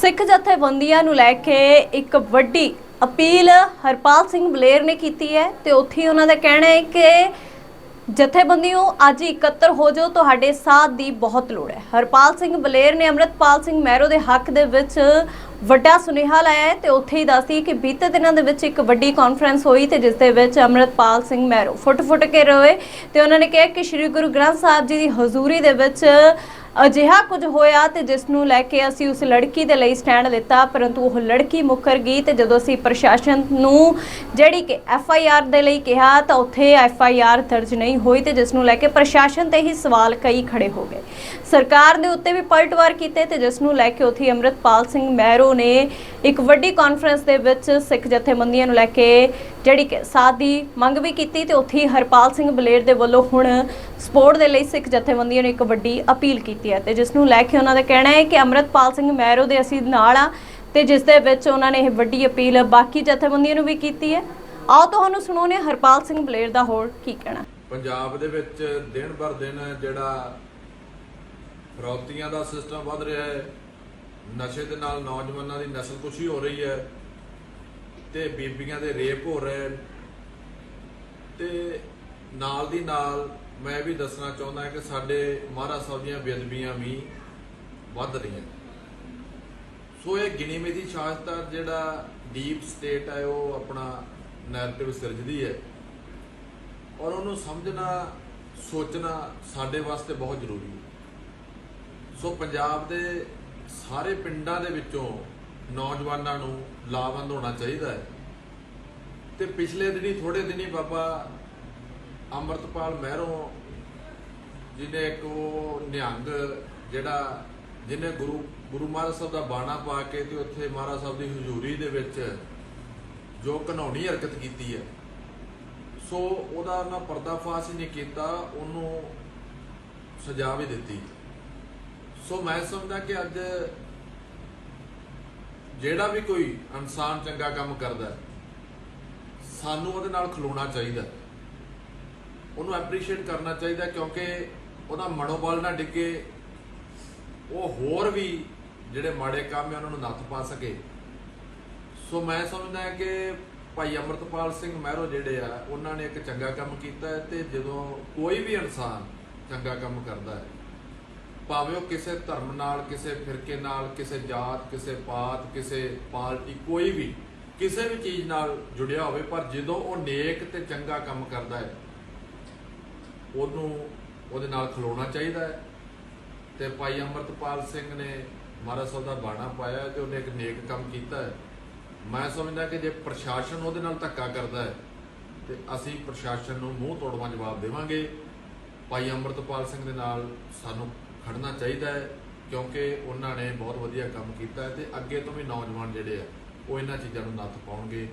ਸਿੱਖ ਜਥੇਬੰਦੀਆਂ ਨੂੰ ਲੈ ਕੇ ਇੱਕ ਵੱਡੀ ਅਪੀਲ ਹਰਪਾਲ ਸਿੰਘ ਬਲੇਰ ਨੇ ਕੀਤੀ ਹੈ ਤੇ ਉੱਥੇ ਹੀ ਉਹਨਾਂ ਦਾ ਕਹਿਣਾ ਹੈ ਕਿ ਜਥੇਬੰਦੀਆਂ ਅੱਜ ਇਕੱਤਰ ਹੋ ਜਾਓ, ਤੁਹਾਡੇ ਸਾਥ ਦੀ ਬਹੁਤ ਲੋੜ ਹੈ। ਹਰਪਾਲ ਸਿੰਘ ਬਲੇਰ ਨੇ ਅੰਮ੍ਰਿਤਪਾਲ ਸਿੰਘ ਮਹਿਰੋ ਦੇ ਹੱਕ ਦੇ ਵਿੱਚ ਵੱਡਾ ਸੁਨੇਹਾ ਲਾਇਆ ਹੈ ਤੇ ਉੱਥੇ ਹੀ ਦੱਸਦੀ ਕਿ ਬੀਤੇ ਦਿਨਾਂ ਦੇ ਵਿੱਚ ਇੱਕ ਵੱਡੀ ਕਾਨਫਰੰਸ ਹੋਈ ਤੇ ਜਿਸ ਦੇ ਵਿੱਚ ਅੰਮ੍ਰਿਤਪਾਲ ਸਿੰਘ ਮਹਿਰੋ ਫੁੱਟ ਫੁੱਟ ਕੇ ਰੋਏ ਤੇ ਉਹਨਾਂ ਨੇ ਕਿਹਾ ਕਿ ਸ੍ਰੀ ਗੁਰੂ ਗ੍ਰੰਥ ਸਾਹਿਬ ਜੀ ਦੀ ਹਜ਼ੂਰੀ ਦੇ ਵਿੱਚ ਅਜਿਹਾ ਕੁਝ ਹੋਇਆ ਤੇ ਜਿਸ ਨੂੰ ਲੈ ਕੇ ਅਸੀਂ ਉਸ ਲੜਕੀ ਦੇ ਲਈ ਸਟੈਂਡ ਲਿੱਤਾ, ਪਰੰਤੂ ਉਹ ਲੜਕੀ ਮੁੱਕਰ ਗਈ ਤੇ ਜਦੋਂ ਅਸੀਂ ਪ੍ਰਸ਼ਾਸਨ ਨੂੰ ਜਿਹੜੀ ਕਿ ਐਫ ਆਈ ਆਰ ਦੇ ਲਈ ਕਿਹਾ ਤਾਂ ਉੱਥੇ ਐਫ ਆਈ ਆਰ ਦਰਜ ਨਹੀਂ ਹੋਈ ਤੇ ਜਿਸ ਨੂੰ ਲੈ ਕੇ ਪ੍ਰਸ਼ਾਸਨ ਤੇ ਹੀ ਸਵਾਲ ਕਈ ਖੜੇ ਹੋ ਗਏ। ਸਰਕਾਰ ਦੇ ਉੱਤੇ ਵੀ ਪਲਟਵਾਰ ਕੀਤੇ ਤੇ ਜਿਸ ਨੂੰ ਲੈ ਕੇ ਉੱਥੇ ਅੰਮ੍ਰਿਤਪਾਲ ਸਿੰਘ ਮਹਿਰੋ ਨੇ ਇੱਕ ਵੱਡੀ ਕਾਨਫਰੰਸ ਦੇ ਵਿੱਚ ਸਿੱਖ ਜਥੇਬੰਦੀਆਂ ਨੂੰ ਲੈ ਕੇ ਜਿਹੜੀ ਕਿ ਸਾਥ ਦੀ ਮੰਗ ਵੀ ਕੀਤੀ ਤੇ ਉੱਥੇ ਹਰਪਾਲ ਸਿੰਘ ਬਲੇਰ ਦੇ ਵੱਲੋਂ ਹੁਣ ਸਪੋਰਟ ਦੇ ਲਈ ਸਿੱਖ ਜਥੇਬੰਦੀਆਂ ਨੇ ਇੱਕ ਵੱਡੀ ਅਪੀਲ ਕੀਤੀ ਹੈ ਤੇ ਜਿਸ ਨੂੰ ਲੈ ਕੇ ਉਹਨਾਂ ਦਾ ਕਹਿਣਾ ਹੈ ਕਿ ਅੰਮ੍ਰਿਤਪਾਲ ਸਿੰਘ ਮਹਿਰੋ ਦੇ ਅਸੀਂ ਨਾਲ ਆ ਤੇ ਜਿਸ ਦੇ ਵਿੱਚ ਉਹਨਾਂ ਨੇ ਇਹ ਵੱਡੀ ਅਪੀਲ ਬਾਕੀ ਜਥੇਬੰਦੀਆਂ ਨੂੰ ਵੀ ਕੀਤੀ ਹੈ। ਆਓ ਤੁਹਾਨੂੰ ਸੁਣਾਉਂਦੇ ਹਰਪਾਲ ਸਿੰਘ ਬਲੇਰ ਦਾ ਹੋਰ ਕੀ ਕਹਿਣਾ। ਪੰਜਾਬ ਦੇ ਵਿੱਚ ਦਿਨ ਬਰ ਦਿਨ ਜਿਹੜਾ ਫਰੌਤੀਆਂ ਦਾ ਸਿਸਟਮ ਵੱਧ ਰਿਹਾ ਹੈ, ਨਸ਼ੇ ਦੇ ਨਾਲ ਨੌਜਵਾਨਾਂ ਦੀ ਨਸਲਕੁਸ਼ੀ ਹੋ ਰਹੀ ਹੈ ਤੇ ਬੀਬੀਆਂ ਦੇ ਰੇਪ ਹੋ ਰਹੇ ਹਨ। ਤੇ ਨਾਲ ਦੀ ਨਾਲ ਮੈਂ ਵੀ ਦੱਸਣਾ ਚਾਹੁੰਦਾ ਕਿ ਸਾਡੇ ਮਹਾਰਾਜ ਸਾਹਿਬ ਦੀਆਂ ਬੇਅਦਬੀਆਂ ਵੀ ਵੱਧ ਰਹੀਆਂ ਸੋ ਇਹ ਗਿਣੀ ਮਿਤੀ ਸ਼ਾਸਤਰ ਜਿਹੜਾ ਡੀਪ ਸਟੇਟ ਹੈ, ਉਹ ਆਪਣਾ ਨੈਰੇਟਿਵ ਸਿਰਜਦੀ ਹੈ। ਔਰ ਉਹਨੂੰ ਸਮਝਣਾ, ਸੋਚਣਾ ਸਾਡੇ ਵਾਸਤੇ ਬਹੁਤ ਜ਼ਰੂਰੀ ਹੈ। ਸੋ ਪੰਜਾਬ ਦੇ ਸਾਰੇ ਪਿੰਡਾਂ ਦੇ ਵਿੱਚੋਂ ਨੌਜਵਾਨਾਂ ਨੂੰ ਲਾਭਵੰਦ ਹੋਣਾ ਚਾਹੀਦਾ ਹੈ। ਤੇ ਪਿਛਲੇ ਦਿਨੀ ਥੋੜੇ ਦਿਨੀ ਬਾਬਾ ਅੰਮ੍ਰਿਤਪਾਲ ਮਹਿਰੋਂ, ਜਿਹਨੇ ਇੱਕ ਉਹ ਨਿਹੰਗ ਜਿਹੜਾ, ਜਿਹਨੇ ਗੁਰੂ ਗੁਰੂ ਮਹਾਰਾਜ ਸਾਹਿਬ ਦਾ ਬਾਣਾ ਪਾ ਕੇ ਤੇ ਉੱਥੇ ਮਹਾਰਾਜ ਸਾਹਿਬ ਦੀ ਹਜ਼ੂਰੀ ਦੇ ਵਿੱਚ ਜੋ ਘਨੌਣੀ ਹਰਕਤ ਕੀਤੀ ਹੈ। ਸੋ ਉਹਦਾ ਉਹਨਾਂ ਪਰਦਾਫਾਸ਼ ਨਹੀਂ ਕੀਤਾ, ਉਹਨੂੰ ਸਜ਼ਾ ਵੀ ਦਿੱਤੀ। ਸੋ ਮੈਂ ਸਮਝਦਾ ਕਿ ਅੱਜ ਜਿਹੜਾ ਵੀ ਕੋਈ ਇਨਸਾਨ ਚੰਗਾ ਕੰਮ ਕਰਦਾ ਸਾਨੂੰ ਉਹਦੇ ਨਾਲ ਖਲੋਣਾ ਚਾਹੀਦਾ ਉਹਨੂੰ ਐਪਰੀਸ਼ੀਏਟ ਕਰਨਾ ਚਾਹੀਦਾ ਕਿਉਂਕਿ ਉਹਦਾ ਮਨੋਬਲ ਨਾ ਡਿੱਗੇ, ਉਹ ਹੋਰ ਵੀ ਜਿਹੜੇ ਮਾੜੇ ਕੰਮ ਹੈ ਉਹਨਾਂ ਨੂੰ ਨੱਥ ਪਾ ਸਕੇ। ਸੋ ਮੈਂ ਸਮਝਦਾ ਕਿ ਭਾਈ ਅਮਰਤਪਾਲ ਸਿੰਘ ਮਹਿਰੋ ਜਿਹੜੇ ਆ, ਉਹਨਾਂ ਨੇ ਇੱਕ ਚੰਗਾ ਕੰਮ ਕੀਤਾ ਹੈ ਤੇ ਜਦੋਂ ਕੋਈ ਵੀ ਇਨਸਾਨ ਚੰਗਾ ਕੰਮ ਕਰਦਾ ਹੈ ਭਾਵੇਂ ਉਹ ਕਿਸੇ ਧਰਮ ਨਾਲ, ਕਿਸੇ ਫਿਰਕੇ ਨਾਲ, ਕਿਸੇ ਜਾਤ, ਕਿਸੇ ਪਾਤ, ਕਿਸੇ ਪਾਰਟੀ ਕੋਈ ਵੀ, ਕਿਸੇ ਵੀ ਚੀਜ਼ ਨਾਲ ਜੁੜਿਆ ਹੋਵੇ, ਪਰ ਜਦੋਂ ਉਹ ਨੇਕ ਤੇ ਚੰਗਾ ਕੰਮ ਕਰਦਾ ਹੈ, ਉਹਨੂੰ ਉਹਦੇ ਨਾਲ ਖਲੋਣਾ ਚਾਹੀਦਾ ਹੈ। ਤੇ ਭਾਈ ਅਮਰਤਪਾਲ ਸਿੰਘ ਨੇ ਮਹਾਰਾਜ ਸਾਹਿਬ ਦਾ ਬਾਣਾ ਪਾਇਆ ਹੈ ਤੇ ਉਹਨੇ ਇੱਕ ਨੇਕ ਕੰਮ ਕੀਤਾ ਹੈ। ਮੈਂ ਸਮਝਦਾ ਕਿ ਜੇ ਪ੍ਰਸ਼ਾਸਨ ਉਹਦੇ ਨਾਲ ਧੱਕਾ ਕਰਦਾ ਹੈ, ਤੇ ਅਸੀਂ ਪ੍ਰਸ਼ਾਸਨ ਨੂੰ ਮੂੰਹ ਤੋੜਵਾ ਜਵਾਬ ਦੇਵਾਂਗੇ। ਭਾਈ ਅਮਰਤਪਾਲ ਸਿੰਘ ਦੇ ਨਾਲ ਸਾਨੂੰ ਖੜਨਾ ਚਾਹੀਦਾ ਹੈ, ਕਿਉਂਕਿ ਉਹਨਾਂ ਨੇ ਬਹੁਤ ਵਧੀਆ ਕੰਮ ਕੀਤਾ ਹੈ ਤੇ ਅੱਗੇ ਤੋਂ ਵੀ ਨੌਜਵਾਨ ਜਿਹੜੇ ਆ, ਉਹ ਇਹਨਾਂ ਚੀਜ਼ਾਂ ਨੂੰ ਨੱਥ ਪਾਉਣਗੇ।